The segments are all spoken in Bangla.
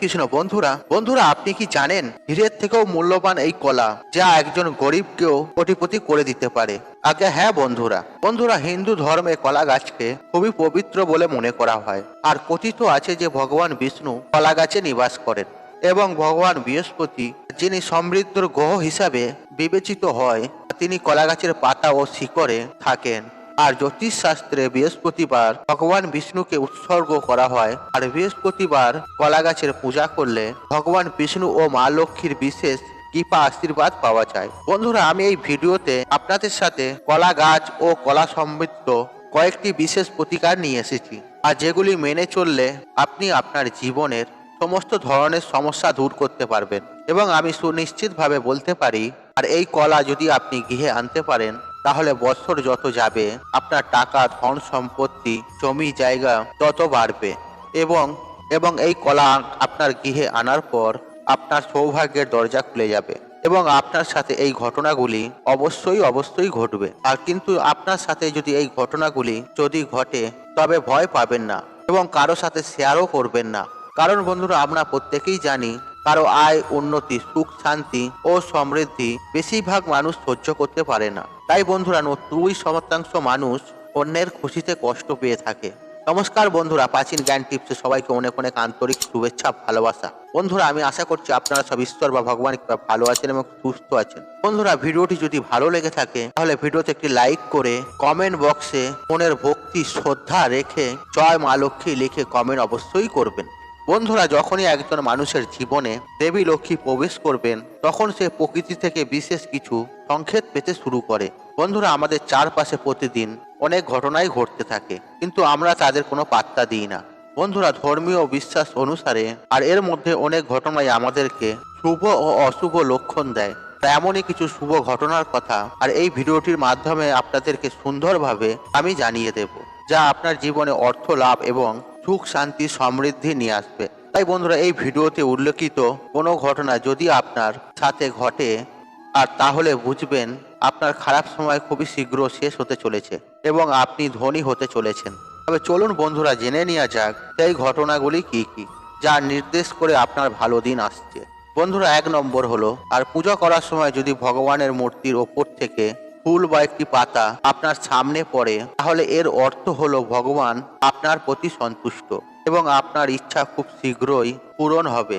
কৃষ্ণ, বন্ধুরা বন্ধুরা, আপনি কি জানেন হীরের থেকেও মূল্যবান এই কলা যা একজন গরিবকেও কোটিপতি করে দিতে পারে? আগে হ্যাঁ বন্ধুরা। বন্ধুরা, হিন্দু ধর্মে কলা গাছকে খুবই পবিত্র বলে মনে করা হয়। আর কথিত আছে যে, ভগবান বিষ্ণু কলা গাছে নিবাস করেন এবং ভগবান বৃহস্পতি, যিনি সমৃদ্ধর গ্রহ হিসাবে বিবেচিত হয়, তিনি কলা গাছের পাতা ও শিকড়ে থাকেন। আর জ্যোতিষ শাস্ত্রে বৃহস্পতিবার ভগবান বিষ্ণুকে উৎসর্গ করা হয়। আর বৃহস্পতিবার কলা গাছের পূজা করলে ভগবান বিষ্ণু ও মা লক্ষ্মীর বিশেষ কৃপা আশীর্বাদ পাওয়া যায়। বন্ধুরা, আমি এই ভিডিওতে আপনাদের সাথে কলা গাছ ও কলা সমৃদ্ধ কয়েকটি বিশেষ প্রতিকার নিয়ে এসেছি। আর যেগুলি মেনে চললে আপনি আপনার জীবনের সমস্ত ধরনের সমস্যা দূর করতে পারবেন। এবং আমি সুনিশ্চিতভাবে বলতে পারি, আর এই কলা যদি আপনি গৃহে আনতে পারেন তাহলে বছর যত যাবে, আপনার টাকা, ধন সম্পত্তি, জমি, জায়গা তত বাড়বে। এবং এবং এই কলা আপনার গৃহে আনার পর আপনার সৌভাগ্যের দরজা খুলে যাবে। এবং আপনার সাথে এই ঘটনাগুলি অবশ্যই অবশ্যই ঘটবে। আর কিন্তু আপনার সাথে যদি এই ঘটনাগুলি যদি ঘটে, তবে ভয় পাবেন না এবং কারও সাথে শেয়ারও করবেন না। কারণ বন্ধুরা, আমরা প্রত্যেকেই জানি, কারও আয়, উন্নতি, সুখ, শান্তি ও সমৃদ্ধি বেশিরভাগ মানুষ সহ্য করতে পারে না। তাই বন্ধুরা দুই শতাংশ মানুষ অন্যের খুশিতে কষ্ট পেয়ে থাকে। নমস্কার বন্ধুরা, প্রাচীন জ্ঞান টিপসে সবাইকে অনেক অনেক আন্তরিক শুভেচ্ছা, ভালোবাসা। বন্ধুরা, আমি আশা করছি আপনারা সব ঈশ্বর বা ভগবান ভালো আছেন এবং সুস্থ আছেন। বন্ধুরা, ভিডিওটি যদি ভালো লেগে থাকে, তাহলে ভিডিওতে একটি লাইক করে কমেন্ট বক্সে মনের ভক্তি, শ্রদ্ধা রেখে জয় মা লক্ষ্মী লিখে কমেন্ট অবশ্যই করবেন। বন্ধুরা, যখনই একজন মানুষের জীবনে দেবী লক্ষ্মী প্রবেশ করবেন, তখন সে প্রকৃতি থেকে বিশেষ কিছু সংকেত পেতে শুরু করে। বন্ধুরা, আমাদের চারপাশে প্রতিদিন অনেক ঘটনাই ঘটতে থাকে, কিন্তু আমরা তাদের কোনো পাত্তা দিই না। বন্ধুরা, ধর্মীয় বিশ্বাস অনুসারে আর এর মধ্যে অনেক ঘটনাই আমাদেরকে শুভ ও অশুভ লক্ষণ দেয়। তা এমনই কিছু শুভ ঘটনার কথা আর এই ভিডিওটির মাধ্যমে আপনাদেরকে সুন্দরভাবে আমি জানিয়ে দেব, যা আপনার জীবনে অর্থ, লাভ এবং সুখ, শান্তি, সমৃদ্ধি নিয়ে আসবে। তাই বন্ধুরা, এই ভিডিওতে উল্লেখিত কোনো ঘটনা যদি আপনার সাথে ঘটে আর তাহলে বুঝবেন আপনার খারাপ সময় খুবই শীঘ্র শেষ হতে চলেছে এবং আপনি ধনী হতে চলেছেন। তবে চলুন বন্ধুরা, জেনে নেওয়া যাক সেই ঘটনাগুলি কি কি, যা নির্দেশ করে আপনার ভালো দিন আসছে। বন্ধুরা, এক নম্বর হলো, আর পূজা করার সময় যদি ভগবানের মূর্তির ওপর থেকে ফুল বা একটি পাতা আপনার সামনে পড়ে, তাহলে এর অর্থ হলো ভগবান আপনার প্রতি সন্তুষ্ট এবং আপনার ইচ্ছা খুব শীঘ্রই পূরণ হবে।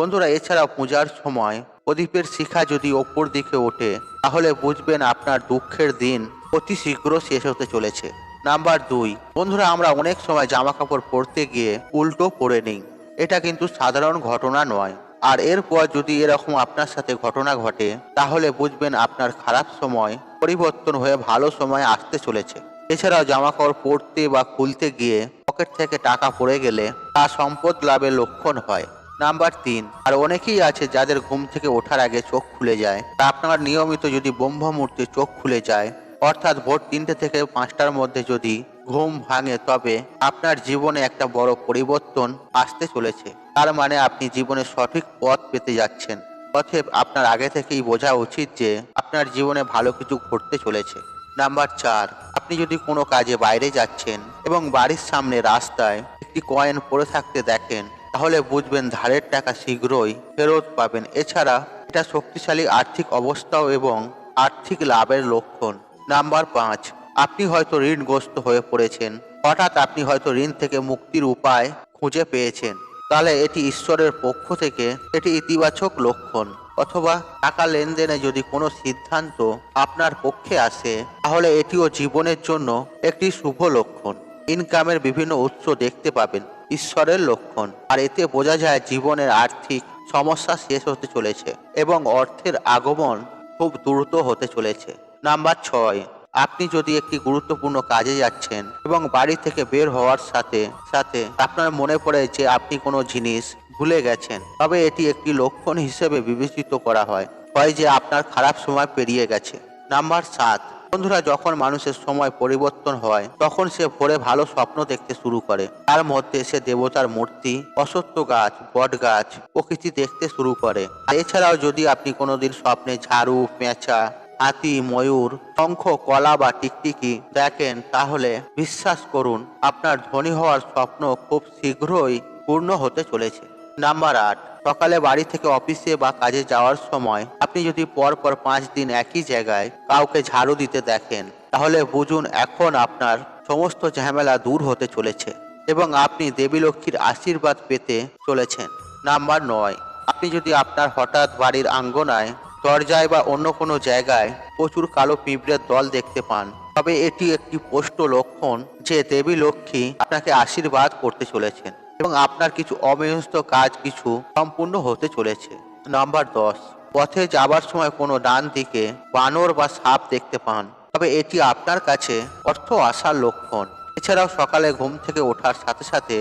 বন্ধুরা, এছাড়াও পূজার সময় প্রদীপের শিখা যদি ওপর দিকে ওঠে, তাহলে বুঝবেন আপনার দুঃখের দিন অতি শীঘ্র শেষ হতে চলেছে। নাম্বার দুই, বন্ধুরা, আমরা অনেক সময় জামা কাপড় পরতে গিয়ে উল্টো পরে নিই। এটা কিন্তু সাধারণ ঘটনা নয়। আর এরপর যদি এরকম আপনার সাথে ঘটনা ঘটে, তাহলে বুঝবেন আপনার খারাপ সময় পরিবর্তন হয়ে ভালো সময় আসতে চলেছে। এছাড়াও জামা কাপড় পরতে বা খুলতে গিয়ে পকেট থেকে টাকা পড়ে গেলে তা সম্পদ লাভের লক্ষণ হয়। নাম্বার তিন। আর অনেকেই আছে যাদের ঘুম থেকে ওঠার আগে চোখ খুলে যায়। তা আপনার নিয়মিত যদি ব্রহ্ম মুহূর্তে চোখ খুলে যায়, অর্থাৎ ভোর তিনটে থেকে পাঁচটার মধ্যে যদি ঘুম ভাঙে, তবে আপনার জীবনে একটা বড় পরিবর্তন আসতে চলেছে। তার মানে আপনি জীবনে সঠিক পথ পেতে যাচ্ছেন। অতএব আপনার আগে থেকেই বোঝা উচিত যে আপনার জীবনে ভালো কিছু ঘটতে চলেছে। নাম্বার চার, আপনি যদি কোনো কাজে বাইরে যাচ্ছেন এবং বাড়ির সামনে রাস্তায় একটি কয়েন পড়ে থাকতে দেখেন তাহলে বুঝবেন ধারের টাকা শীঘ্রই ফেরত পাবেন। এছাড়া এটা শক্তিশালী আর্থিক অবস্থাও এবং আর্থিক লাভের লক্ষণ। নাম্বার পাঁচ, আপনি হয়তো ঋণগ্রস্ত হয়ে পড়েছেন। হঠাৎ আপনি হয়তো ঋণ থেকে মুক্তির উপায় খুঁজে পেয়েছেন। তাহলে এটি ঈশ্বরের পক্ষ থেকে এটি ইতিবাচক লক্ষণ। অথবা টাকা লেনদেনে যদি কোনো সিদ্ধান্ত আপনার পক্ষে আসে, তাহলে এটিও জীবনের জন্য একটি শুভ লক্ষণ। ইনকামের বিভিন্ন উৎস দেখতে পাবেন। ঈশ্বরের লক্ষণ। আর এতে বোঝা যায় জীবনের আর্থিক সমস্যা শেষ হতে চলেছে এবং অর্থের আগমন খুব দ্রুত হতে চলেছে। নাম্বার ছয়, আপনি যদি একটি গুরুত্বপূর্ণ কাজে যাচ্ছেন এবং বাড়ি থেকে বের হওয়ার সাথে সাথে আপনার মনে পড়ে যে আপনি কোনো জিনিস ভুলে গেছেন, তবে এটি একটি লক্ষণ হিসেবে বিবেচিত করা হয়। হয় যে আপনার খারাপ সময় পেরিয়ে গেছে। নাম্বার সাত বন্ধুরা, যখন মানুষের সময় পরিবর্তন হয়, তখন সে ভোরে ভালো স্বপ্ন দেখতে শুরু করে। তার মধ্যে সে দেবতার মূর্তি অসত্য গাছ, বট গাছ প্রকৃতি দেখতে শুরু করে। এছাড়াও যদি আপনি কোনোদিন স্বপ্নে ঝাড়ু, পেঁচা, হাতি, ময়ূর, শঙ্খ, কলা বা টিকটিকি দেখেন, তাহলে বিশ্বাস করুন, আপনার ধনী হওয়ার স্বপ্ন খুব শীঘ্রই পূর্ণ হতে চলেছে। নাম্বার আট সকালে বাড়ি থেকে অফিসে বা কাজে যাওয়ার সময় আপনি যদি পর পর পাঁচ দিন একই জায়গায় কাউকে ঝাড়ু দিতে দেখেন, তাহলে বুঝুন এখন আপনার সমস্ত ঝামেলা দূর হতে চলেছে এবং আপনি দেবী লক্ষ্মীর আশীর্বাদ পেতে চলেছেন। নাম্বার নয়, আপনি যদি আপনার হঠাৎ বাড়ির আঙ্গনায়, দরজায় বা অন্য কোনো জায়গায় প্রচুর কালো পিঁপড়ের দল দেখতে পান, তবে এটি একটি পোষ্ট লক্ষণ যে দেবী লক্ষ্মী আপনাকে আশীর্বাদ করতে চলেছেন। এবং আপনার কিছু অমনস্ক কাজ কিছু সম্পূর্ণ হতে চলেছে। নাম্বার দশ, পথে যাবার সময় কোনো ডান দিকে বানর বা সাপ দেখতে পান, তবে এটি আপনার কাছে অর্থ আসার লক্ষণ। এছাড়াও সকালে ঘুম থেকে ওঠার সাথে সাথে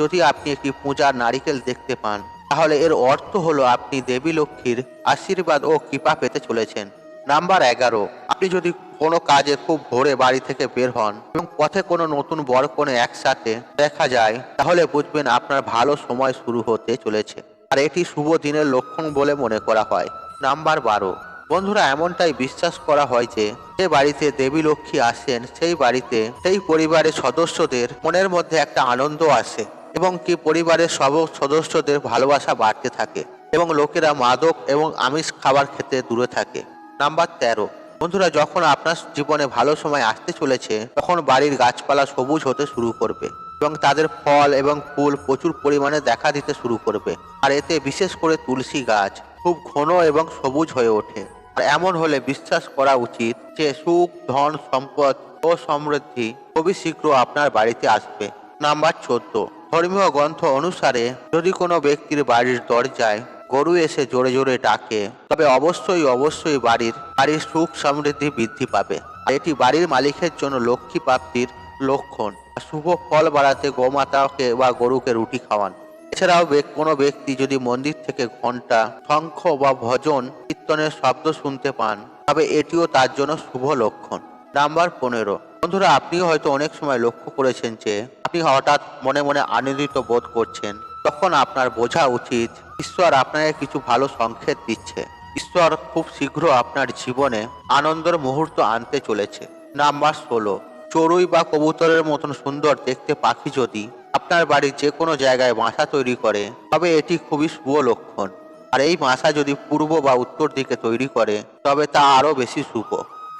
যদি আপনি একটি পূজার নারিকেল দেখতে পান, তাহলে এর অর্থ হলো আপনি দেবী লক্ষ্মীর আশীর্বাদ ও কৃপা পেতে চলেছেন। নাম্বার এগারো, আপনি যদি কোনো কাজে খুব ভোরে বাড়ি থেকে বের হন এবং পথে কোনো নতুন বর কোনো একসাথে দেখা যায়, তাহলে বুঝবেন আপনার ভালো সময় শুরু হতে চলেছে। আর এটি শুভ দিনের লক্ষণ বলে মনে করা হয়। নাম্বার বারো। বন্ধুরা, এমনটাই বিশ্বাস করা হয় যে যে বাড়িতে দেবী লক্ষ্মী আসেন, সেই বাড়িতে সেই পরিবারের সদস্যদের মনের মধ্যে একটা আনন্দ আসে এবং কি পরিবারের সব সদস্যদের ভালোবাসা বাড়তে থাকে এবং লোকেরা মাদক এবং আমিষ খাবার খেতে দূরে থাকে। নাম্বার তেরো। বন্ধুরা, যখন আপনার জীবনে ভালো সময় আসতে চলেছে, তখন বাড়ির গাছপালা সবুজ হতে শুরু করবে এবং তাদের ফল এবং ফুল প্রচুর পরিমাণে দেখা দিতে শুরু করবে। আর এতে বিশেষ করে তুলসী গাছ খুব ঘন এবং সবুজ হয়ে ওঠে। আর এমন হলে বিশ্বাস করা উচিত যে, সুখ, ধন, সম্পদ ও সমৃদ্ধি খুবই শীঘ্র আপনার বাড়িতে আসবে। নাম্বার চোদ্দ। ধর্মীয় গ্রন্থ অনুসারে যদি কোনো ব্যক্তির বাড়ির দরজায় গরু এসে জোরে জোরে ডাকে। তবে অবশ্যই অবশ্যই বাড়ির বাড়ির সুখ সমৃদ্ধি বৃদ্ধি পাবে। আর এটি বাড়ির মালিকের জন্য লক্ষ্মী প্রাপ্তির লক্ষণ। শুভ ফল বাড়াতে গোমাতাকে বা গরুকে রুটি খাওয়ান। এছাড়াও কোনো ব্যক্তি যদি মন্দির থেকে ঘণ্টা শঙ্খ বা ভজন, কীর্তনের শব্দ শুনতে পান, তবে এটিও তার জন্য শুভ লক্ষণ। নাম্বার পনেরো। বন্ধুরা, আপনিও হয়তো অনেক সময় লক্ষ্য করেছেন যে, আপনি হঠাৎ মনে মনে আনন্দিত বোধ করছেন। তখন আপনার বোঝা উচিত, ঈশ্বর আপনাকে কিছু ভালো সংকেত দিচ্ছে। ঈশ্বর খুব শীঘ্র আপনার জীবনে আনন্দের মুহূর্ত আনতে চলেছে। নাম্বার ষোলো, চড়ুই বা কবুতরের মতন সুন্দর দেখতে পাখি যদি আপনার বাড়ির যে কোনো জায়গায় বাসা তৈরি করে, তবে এটি খুবই শুভ লক্ষণ। আর এই বাসা যদি পূর্ব বা উত্তর দিকে তৈরি করে, তবে তা আরও বেশি শুভ।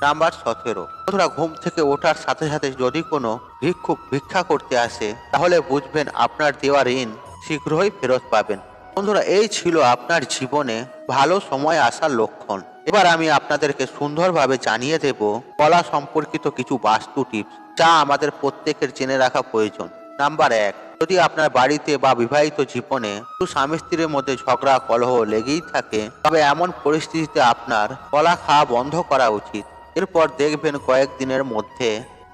নাম্বার সতেরো, বন্ধুরা, ঘুম থেকে ওঠার সাথে সাথে যদি কোনো ভিক্ষুক ভিক্ষা করতে আসে, তাহলে বুঝবেন আপনার দেওয়া ঋণ শীঘ্রই ফেরত পাবেন। বন্ধুরা, এই ছিল আপনার জীবনে ভালো সময় আসার লক্ষণ। এবার আমি আপনাদেরকে সুন্দরভাবে জানিয়ে দেব কলা সম্পর্কিত কিছু বাস্তু টিপস, যা আমাদের প্রত্যেকের জেনে রাখা প্রয়োজন। নাম্বার এক, যদি আপনার বাড়িতে বা বিবাহিত জীবনে শুধু স্বামী স্ত্রীর মধ্যে ঝগড়া, কলহ লেগেই থাকে, তবে এমন পরিস্থিতিতে আপনার কলা খাওয়া বন্ধ করা উচিত। এরপর দেখবেন কয়েকদিনের মধ্যে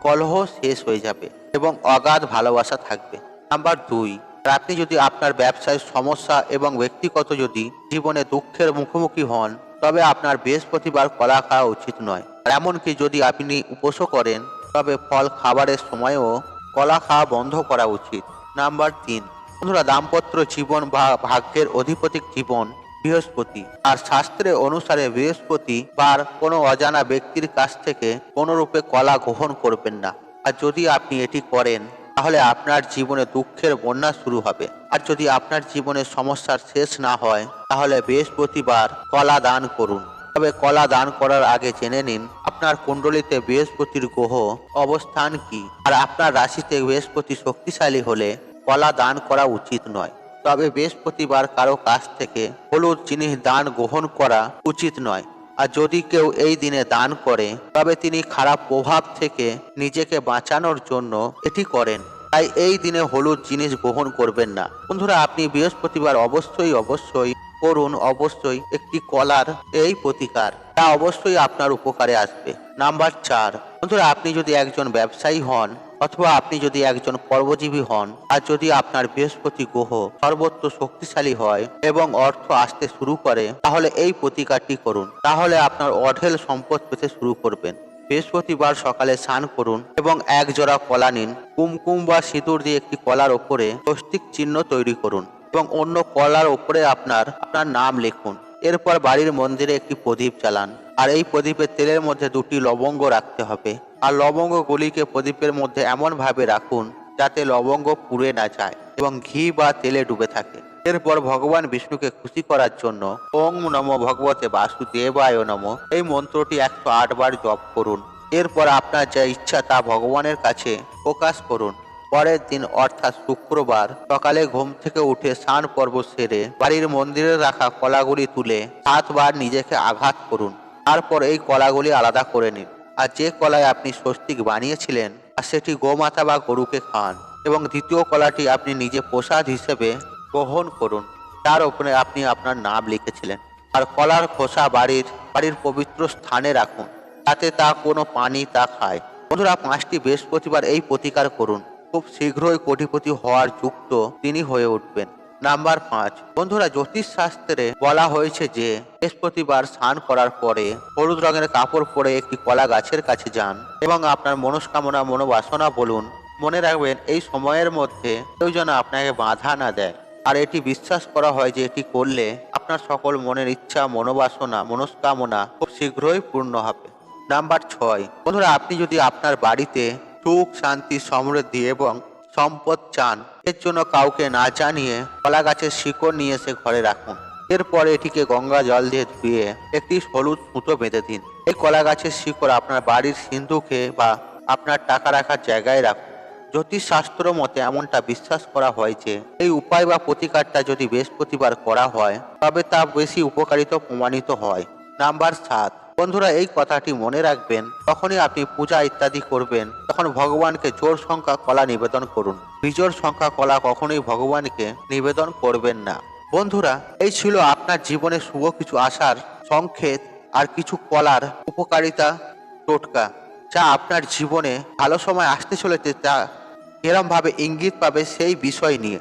কলহ শেষ হয়ে যাবে এবং অগাধ ভালোবাসা থাকবে। নাম্বার দুই আর আপনি যদি আপনার ব্যবসায় সমস্যা এবং ব্যক্তিগত যদি জীবনে দুঃখের মুখোমুখি হন, তবে আপনার বৃহস্পতিবার কলা খাওয়া উচিত নয়। আর এমনকি যদি আপনি উপোসও করেন, তবে ফল খাবারের সময়ও কলা খাওয়া বন্ধ করা উচিত। নাম্বার তিন, বন্ধুরা, দাম্পত্য জীবন বা ভাগ্যের অধিপতিক জীবন বৃহস্পতি। আর শাস্ত্রে অনুসারে বৃহস্পতি বা কোনো অজানা ব্যক্তির কাছ থেকে কোনো রূপে কলা গ্রহণ করবেন না। আর যদি আপনি এটি করেন তাহলে আপনার জীবনে দুঃখের বন্যা শুরু হবে। আর যদি আপনার জীবনে সমস্যার শেষ না হয়, তাহলে বৃহস্পতিবার কলা দান করুন। তবে কলা দান করার আগে জেনে নিন, আপনার কুণ্ডলিতে বৃহস্পতির গ্রহ অবস্থান কি? আর আপনার রাশিতে বৃহস্পতি শক্তিশালী হলে কলা দান করা উচিত নয়। তবে বৃহস্পতিবার কারও কাছ থেকে হলুদ জিনিস দান গ্রহণ করা উচিত নয়। আর যদি কেউ এই দিনে দান করে, তবে তিনি খারাপ প্রভাব থেকে নিজেকে বাঁচানোর জন্য এটি করেন। তাই এই দিনে হলুদ জিনিস গ্রহণ করবেন না। বন্ধুরা, আপনি বৃহস্পতিবার অবশ্যই অবশ্যই করুন, অবশ্যই একটি কলার এই প্রতিকার। তা অবশ্যই আপনার উপকারে আসবে। নাম্বার চার, বন্ধুরা, আপনি যদি একজন ব্যবসায়ী হন অথবা আপনি যদি একজন কর্মজীবী হন আর যদি আপনার বৃহস্পতি গ্রহ সর্বত্র শক্তিশালী হয় এবং অর্থ আসতে শুরু করে, তাহলে এই প্রতিকারটি করুন। তাহলে আপনার অঢেল সম্পদ পেতে শুরু করবেন। বৃহস্পতিবার সকালে স্নান করুন এবং এক জোড়া কলা নিন। কুমকুম বা সিঁদুর দিয়ে একটি কলার ওপরে স্বস্তিক চিহ্ন তৈরি করুন এবং অন্য কলার ওপরে আপনার আপনার নাম লিখুন। এরপর বাড়ির মন্দিরে একটি প্রদীপ চালান। আর এই প্রদীপের তেলের মধ্যে দুটি লবঙ্গ রাখতে হবে। আর লবঙ্গগুলিকে প্রদীপের মধ্যে এমন ভাবে রাখুন, যাতে লবঙ্গ পুড়ে না যায় এবং ঘি বা তেলে ডুবে থাকে। এরপর ভগবান বিষ্ণুকে খুশি করার জন্য ওং নম ভগবতে বাসুদেবায় নম এই মন্ত্রটি একশো আট বার জপ করুন। এরপর আপনার যা ইচ্ছা তা ভগবানের কাছে প্রকাশ করুন। পরের দিন, অর্থাৎ শুক্রবার, সকালে ঘুম থেকে উঠে স্নান পর্ব সেরে বাড়ির মন্দিরে রাখা কলাগুলি তুলে সাতবার নিজেকে আঘাত করুন। তারপর এই কলাগুলি আলাদা করে নিন। আর যে কলায় আপনি স্বস্তিক বানিয়েছিলেন আর সেটি গোমাতা বা গরুকে খান এবং দ্বিতীয় কলাটি আপনি নিজে প্রসাদ হিসেবে গ্রহণ করুন। তার উপরে আপনি আপনার নাম লিখেছিলেন। আর কলার খোসা বাড়ির বাড়ির পবিত্র স্থানে রাখুন। তাতে তা কোনো পানি, তা খায়। বন্ধুরা, পাঁচটি বৃহস্পতিবার এই প্রতিকার করুন। খুব শীঘ্রই কোটিপতি হওয়ার যুক্ত তিনি হয়ে উঠবেন। নাম্বার পাঁচ। বন্ধুরা, জ্যোতিষ শাস্ত্রে বলা হয়েছে যে, বৃহস্পতিবার স্নান করার পরে হলুদ রঙের কাপড় পরে একটি কলা গাছের কাছে যান এবং আপনার মনস্কামনা, মনোবাসনা বলুন। মনে রাখবেন, এই সময়ের মধ্যে কেউ যেন আপনাকে বাধা না দেয়। আর এটি বিশ্বাস করা হয় যে, এটি করলে আপনার সকল মনের ইচ্ছা, মনোবাসনা, মনস্কামনা খুব শীঘ্রই পূর্ণ হবে। নাম্বার ছয়। বন্ধুরা, আপনি যদি আপনার বাড়িতে সুখ, শান্তি, সমৃদ্ধি এবং সম্পদ চান, এর জন্য কাউকে না জানিয়ে কলা গাছের শিকড় নিয়ে এসে ঘরে রাখুন। এরপর এটিকে গঙ্গা জল দিয়ে ধুয়ে একটি হলুদ সুতো বেঁধে দিন। এই কলা গাছের শিকড় আপনার বাড়ির সিন্ধুকে বা আপনার টাকা রাখার জায়গায় রাখুন। জ্যোতিষ শাস্ত্র মতে এমনটা বিশ্বাস করা হয় যে, এই উপায় বা প্রতিকারটা যদি বৃহস্পতিবার করা হয়, তবে তা বেশি উপকারিত প্রমাণিত হয়। নাম্বার সাত বন্ধুরা, এই কথাটি মনে রাখবেন, তখনই আপনি পূজা ইত্যাদি করবেন, তখন ভগবানকে জোর সংখ্যা কলা নিবেদন করুন। বিজোর সংখ্যা কলা কখনোই ভগবানকে নিবেদন করবেন না। বন্ধুরা, এই ছিল আপনার জীবনে শুভ কিছু আসার সংকেত আর কিছু কলার উপকারিতা টোটকা, যা আপনার জীবনে ভালো সময় আসতে চলেছে, তা এরম ভাবে ইঙ্গিত পাবে সেই বিষয় নিয়ে।